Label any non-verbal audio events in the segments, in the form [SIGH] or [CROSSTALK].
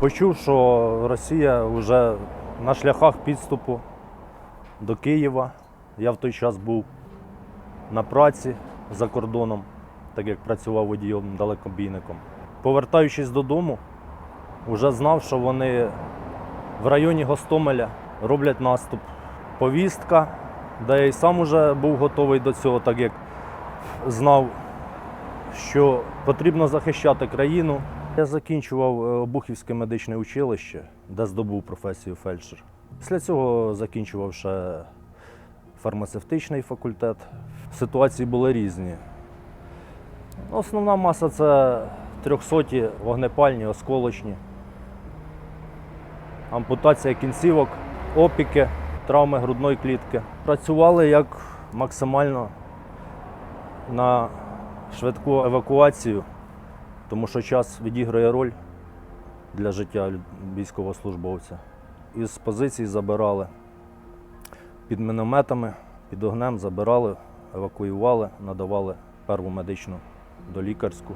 Почув, що Росія вже на шляхах підступу до Києва. Я в той час був на праці за кордоном, так як працював водієм далекобійником. Повертаючись додому, вже знав, що вони в районі Гостомеля роблять наступ. Повістка, де я й сам уже був готовий до цього, так як знав, що потрібно захищати країну. Я закінчував е, Обухівське медичне училище, де здобув професію фельдшер. Після цього закінчував ще фармацевтичний факультет. Ситуації були різні. Основна маса це трьохсоті вогнепальні, осколочні, ампутація кінцівок, опіки, травми грудної клітки. Працювали як максимально на швидку евакуацію, тому що час відіграє роль для життя військовослужбовця. Із позицій забирали під мінометами, під огнем забирали, евакуювали, надавали перву медичну долікарську.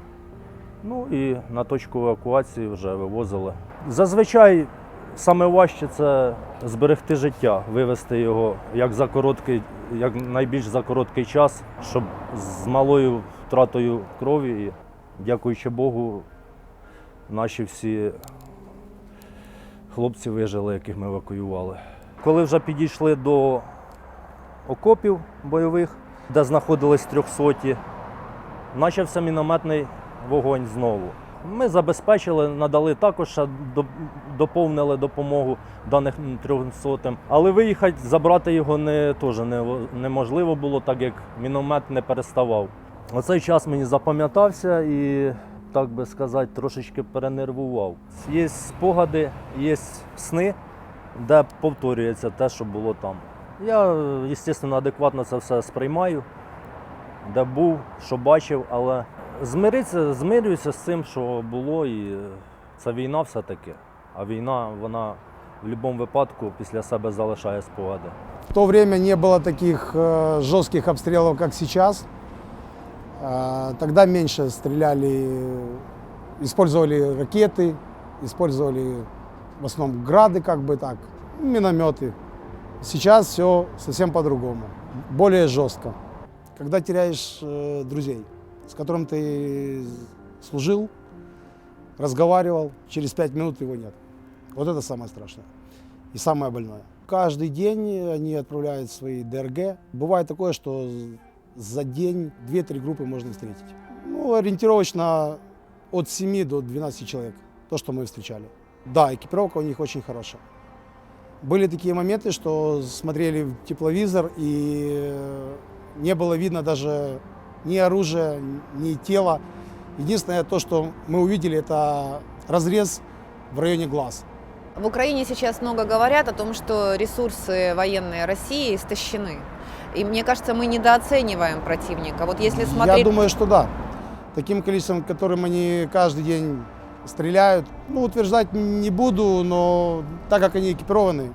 Ну і на точку евакуації вже вивозили. Зазвичай саме важче це зберегти життя, вивести його як за короткий, як найбільш за короткий час, щоб з малою втратою крові. Дякуючи Богу, наші всі хлопці вижили, яких ми евакуювали. Коли вже підійшли до окопів бойових, де знаходились трьохсоті, почався мінометний вогонь знову. Ми забезпечили, надали також доповнили допомогу даних трьохсотим. Але виїхати, забрати його не, теж неможливо було, так як міномет не переставав. Оцей час мені запам'ятався і, так би сказати, трошечки перенервував. Є спогади, є сни, де повторюється те, що було там. Я, звісно, адекватно це все сприймаю, де був, що бачив, але змиритися, змирююся з цим, що було, і е, це війна все-таки. А війна, вона в будь-якому випадку після себе залишає спогади. В то время не было таких жестких обстрелов, как сейчас. А, Тогда меньше стреляли, использовали ракеты, использовали в основном грады, как бы так, минометы. Сейчас все совсем по-другому, более жестко. Когда теряешь э, друзей, с которым ты служил, разговаривал, через пять минут его нет. Вот это самое страшное и самое больное. Каждый день они отправляют свои ДРГ. Бывает такое, что за день 2-3 группы можно встретить. Ну, ориентировочно от 7 до 12 человек, то, что мы встречали. Да, экипировка у них очень хорошая. Были такие моменты, что смотрели в тепловизор и не было видно даже ни оружия, ни тела. Единственное то, что мы увидели, это разрез в районе глаз. В Украине сейчас много говорят о том, что ресурсы военные России истощены. И мне кажется, мы недооцениваем противника. Вот если смотреть... Я думаю, что да. Таким количеством, которым они каждый день стреляют, ну, утверждать не буду, но так как они экипированы,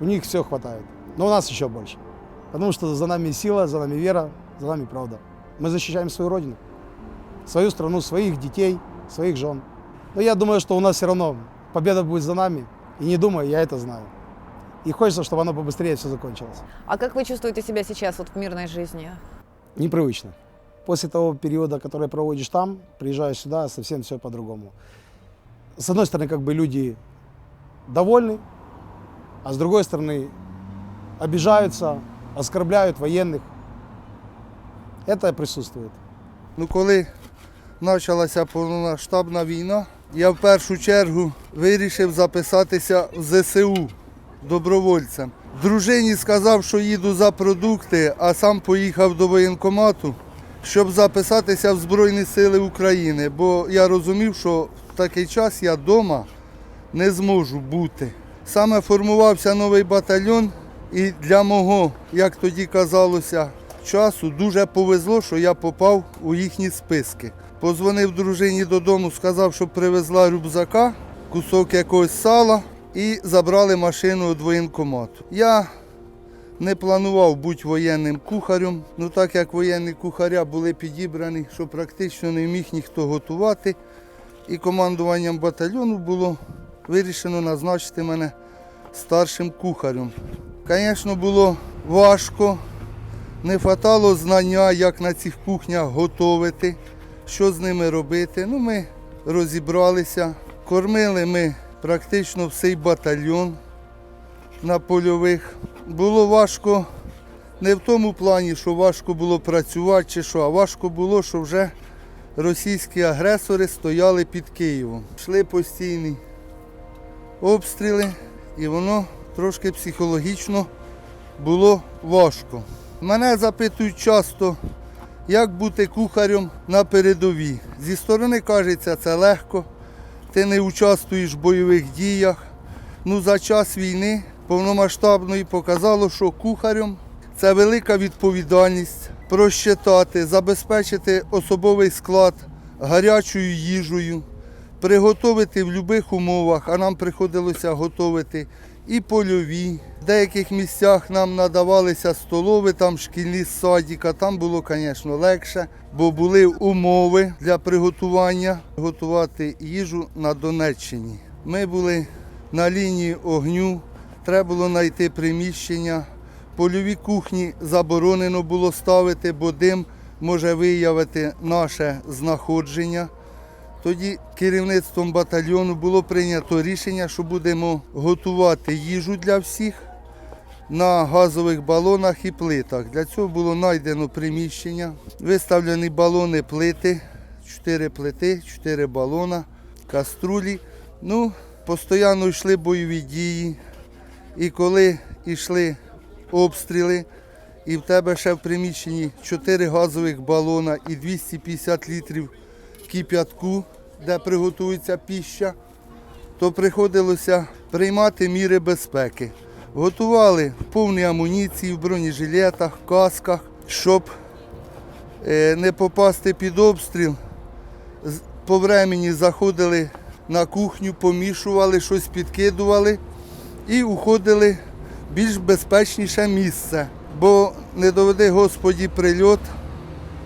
у них все хватает. Но у нас еще больше. Потому что за нами сила, за нами вера, за нами правда. Мы защищаем свою родину, свою страну, своих детей, своих жен. Но я думаю, что у нас все равно победа будет за нами. И не думаю, я это знаю. И хочется, чтобы оно побыстрее все закончилось. А как вы чувствуете себя сейчас вот в мирной жизни? непривычно. После того периода, который проводишь там, приезжаешь сюда, совсем все по-другому. С одной стороны, как бы люди довольны, а с другой стороны, обижаются, оскорбляют военных. Это присутствует. Ну, коли почалася повномасштабна війна, я в першу чергу вирішив записатися в ЗСУ добровольцем. Дружині сказав, що їду за продукти, а сам поїхав до воєнкомату, щоб записатися в Збройні Сили України, бо я розумів, що в такий час я вдома не зможу бути. Саме формувався новий батальйон, і для мого, як тоді казалося, часу дуже повезло, що я попав у їхні списки. Позвонив дружині додому, сказав, що привезла рюкзака, кусок якогось сала і забрали машину від воєнкомату. Я не планував бути воєнним кухарем, ну так як воєнні кухаря були підібрані, що практично не міг ніхто готувати, і командуванням батальйону було вирішено назначити мене старшим кухарем. Звісно, було важко, не вистачало знання, як на цих кухнях готувати, що з ними робити. Ну, ми розібралися, кормили ми практично всей батальйон на польових. Було важко не в тому плані, що важко було працювати чи що, а важко було, що вже російські агресори стояли під Києвом. Йшли постійні обстріли, і воно трошки психологічно було важко. Мене запитують часто, як бути кухарем на передовій. Зі сторони кажеться, це легко, ти не участвуєш в бойових діях. Ну, за час війни повномасштабної показало, що кухарем це велика відповідальність просчитати, забезпечити особовий склад гарячою їжею, приготувати в будь-яких умовах, а нам приходилося готувати і польові. В деяких місцях нам надавалися столови, там шкільні з садика. Там було, звісно, легше, бо були умови для приготування готувати їжу на Донеччині. Ми були на лінії огню, треба було знайти приміщення. Польові кухні заборонено було ставити, бо дим може виявити наше знаходження. Тоді керівництвом батальйону було прийнято рішення, що будемо готувати їжу для всіх на газових балонах і плитах. Для цього було знайдено приміщення, виставлені балони плити, 4 плити, 4 балона, каструлі. Ну, постійно йшли бойові дії. І коли йшли обстріли, і в тебе ще в приміщенні 4 газових балона і 250 літрів кип'ятку, де приготується піща, то приходилося приймати міри безпеки. Готували в повній амуніції, в бронежилетах, касках, щоб е, не попасти під обстріл. По времені заходили на кухню, помішували, щось підкидували і уходили в більш безпечніше місце. Бо не доведе Господі прильот,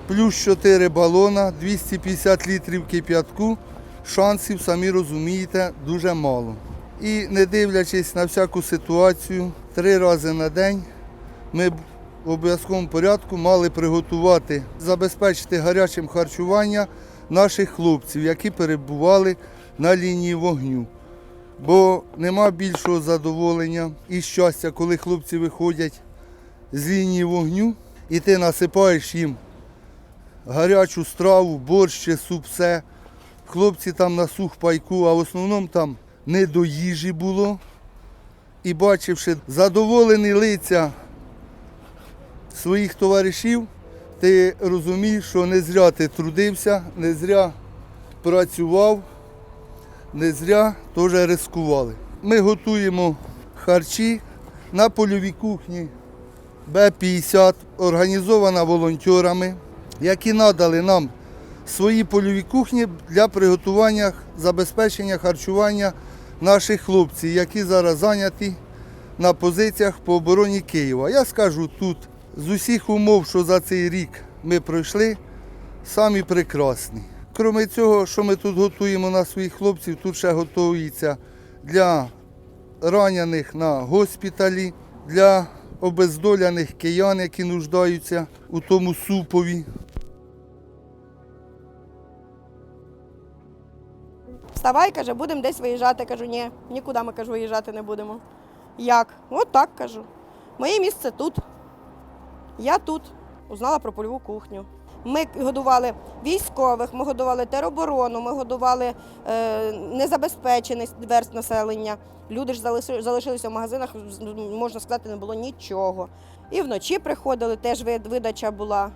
плюс 4 балона, 250 літрів кип'ятку, шансів, самі розумієте, дуже мало. І не дивлячись на всяку ситуацію, три рази на день ми в обов'язковому порядку мали приготувати, забезпечити гарячим харчування наших хлопців, які перебували на лінії вогню. Бо нема більшого задоволення і щастя, коли хлопці виходять з лінії вогню, і ти насипаєш їм гарячу страву, борщ чи суп, все. Хлопці там на сухпайку, а в основному там не до їжі було. І бачивши задоволені лиця своїх товаришів, ти розумієш, що не зря ти трудився, не зря працював, не зря теж ризикували. Ми готуємо харчі на польовій кухні Б-50, організована волонтерами, які надали нам свої польові кухні для приготування забезпечення харчування наших хлопців, які зараз зайняті на позиціях по обороні Києва. Я скажу тут з усіх умов, що за цей рік ми пройшли, самі прекрасні. Крім цього, що ми тут готуємо на своїх хлопців, тут ще готується для ранених на госпіталі, для обездоляних киян, які нуждаються у тому супові. Вставай, каже, будемо десь виїжджати. Кажу, ні, нікуди ми кажу, виїжджати не будемо. Як? От так кажу. Моє місце тут. Я тут. Узнала про польову кухню. Ми годували військових, ми годували тероборону, ми годували е, незабезпечений верст населення. Люди ж залишилися в магазинах, можна сказати, не було нічого. І вночі приходили, теж видача була,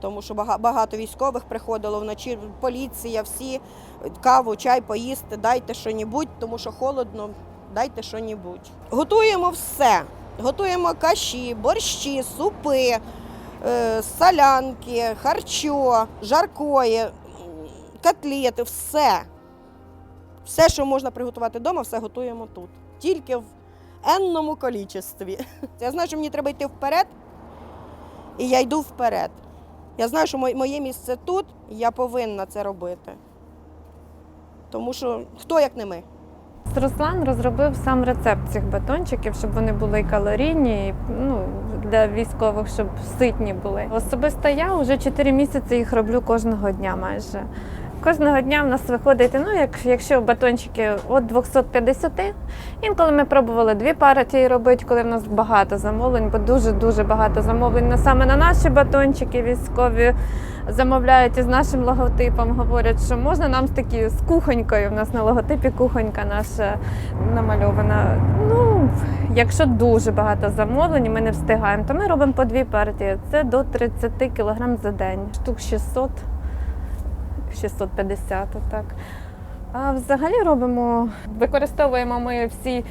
тому що багато військових приходило вночі, поліція, всі каву, чай поїсти, дайте що-небудь, тому що холодно, дайте що-небудь. Готуємо все. Готуємо каші, борщі, супи, е, солянки, харчо, жаркої, котлети, все. Все, що можна приготувати вдома, все готуємо тут. Тільки в енному кількості. [LAUGHS] Я знаю, що мені треба йти вперед, і я йду вперед. Я знаю, що моє місце тут, і я повинна це робити. Тому що хто як не ми. Руслан розробив сам рецепт цих батончиків, щоб вони були і калорійні, і, ну, для військових, щоб ситні були. Особисто я вже 4 місяці їх роблю кожного дня майже. Кожного дня в нас виходить, ну, як, якщо батончики від 250, інколи ми пробували дві партії робити, коли в нас багато замовлень, бо дуже-дуже багато замовлень саме на наші батончики військові замовляють із нашим логотипом, говорять, що можна нам такі з кухонькою. У нас на логотипі кухонька наша намальована. Ну, якщо дуже багато замовлень, ми не встигаємо, то ми робимо по дві партії. Це до 30 кг за день, штук 600, 650, отак. А взагалі робимо, використовуємо ми всі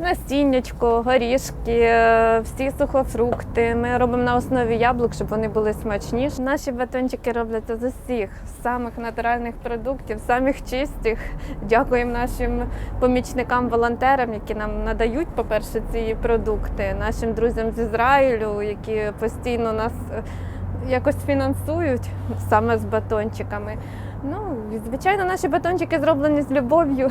насіннячко, горішки, е, всі сухофрукти. Ми робимо на основі яблук, щоб вони були смачніші. Наші батончики робляться з усіх самих натуральних продуктів, самих чистих. Дякуємо нашим помічникам-волонтерам, які нам надають, по-перше, ці продукти, нашим друзям з Ізраїлю, які постійно нас е, якось фінансують саме з батончиками. Ну, звичайно, наші батончики зроблені з любов'ю.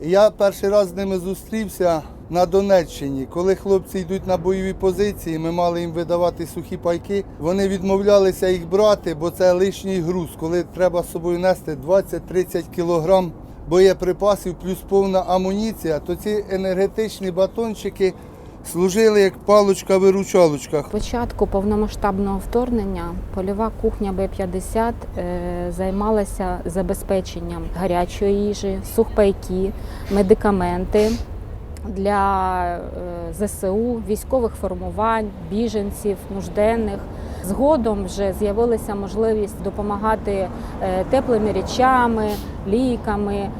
Я перший раз з ними зустрівся на Донеччині. Коли хлопці йдуть на бойові позиції, ми мали їм видавати сухі пайки. Вони відмовлялися їх брати, бо це лишній груз, коли треба з собою нести 20-30 кілограм боєприпасів плюс повна амуніція, то ці енергетичні батончики служили як палочка-виручалочка. початку повномасштабного вторгнення польова кухня Б-50 е, займалася забезпеченням гарячої їжі, сухпайки, медикаменти для е, ЗСУ, військових формувань, біженців, нужденних. Згодом вже з'явилася можливість допомагати е, теплими речами, ліками,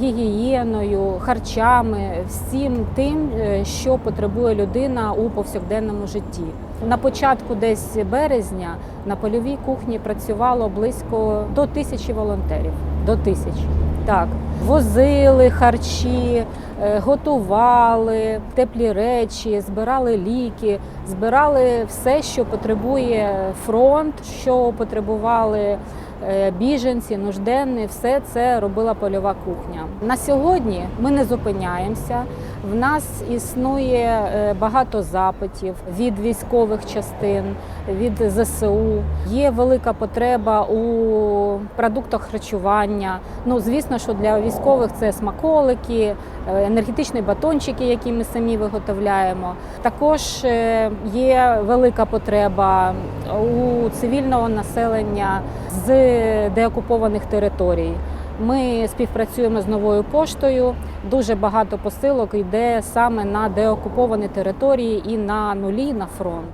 гігієною, харчами, всім тим, е, що потребує людина у повсякденному житті. На початку десь березня на польовій кухні працювало близько до тисячі волонтерів. До тисячі. Так, возили харчі, е, готували теплі речі, збирали ліки, збирали все, що потребує фронт, що потребували е, біженці, нужденні, все це робила польова кухня. На сьогодні ми не зупиняємося. В нас існує е, багато запитів від військових частин, від ЗСУ. Є велика потреба у продуктах харчування. Ну, звісно, що для військових це смаколики, е, енергетичні батончики, які ми самі виготовляємо. Також е, є велика потреба у цивільного населення з деокупованих територій. Ми співпрацюємо з новою поштою. Дуже багато посилок йде саме на деокуповані території і на нулі на фронт.